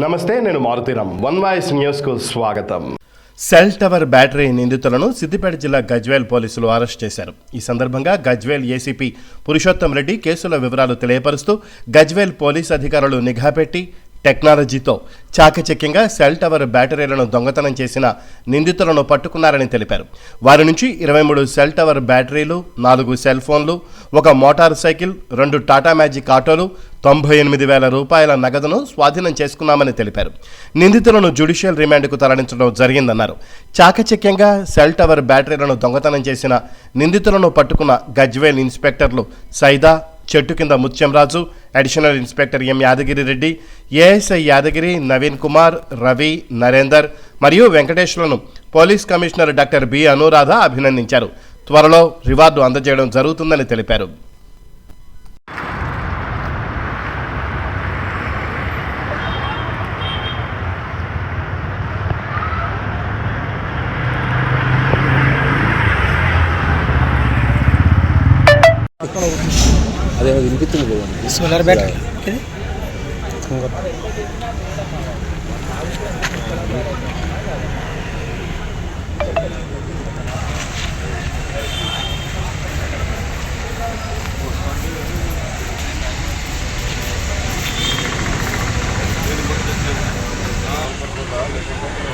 నమస్తే నేను Maruthi Ram one voice న్యూస్కు స్వాగతం. సెల్ టవర్ బ్యాటరీ నిందితులను సిద్దిపేట జిల్లా గజ్వేల్ పోలీసులు అరెస్ట్ చేశారు. ఈ సందర్భంగా గజ్వేల్ ఏసీపీ పురుషోత్తం రెడ్డి కేసుల వివరాలు తెలియపరుస్తూ గజ్వేల్ పోలీస్ అధికారులు నిఘా పెట్టి టెక్నాలజీతో చాకచక్యంగా సెల్ టవర్ బ్యాటరీలను దొంగతనం చేసిన నిందితులను పట్టుకున్నారని తెలిపారు. వారి నుంచి ఇరవై మూడు సెల్ టవర్ బ్యాటరీలు నాలుగు సెల్ ఫోన్లు ఒక మోటార్ సైకిల్ రెండు టాటా మ్యాజిక్ ఆటోలు తొంభై ఎనిమిది వేల రూపాయల నగదును స్వాధీనం చేసుకున్నామని తెలిపారు. నిందితులను జ్యుడిషియల్ రిమాండ్కు తరలించడం జరిగిందన్నారు. చాకచక్యంగా సెల్ టవర్ బ్యాటరీలను దొంగతనం చేసిన నిందితులను పట్టుకున్న గజ్వేల్ ఇన్స్పెక్టర్లు సైదా చెట్టు కింద Muthyamraju additional inspector M Yadagiri Reddy ASI Yadagiri Naveen Kumar Ravi Narender మరియు వెంకటేశ్వరను police commissioner doctor B Anuradha అభినందించారు. త్వరలో రివార్డు అందజేయడం జరుగుతుందని తెలిపారు. అదే వినిపిస్తుంది లేదండి సోలార్ బ్యాటరీ Gracias.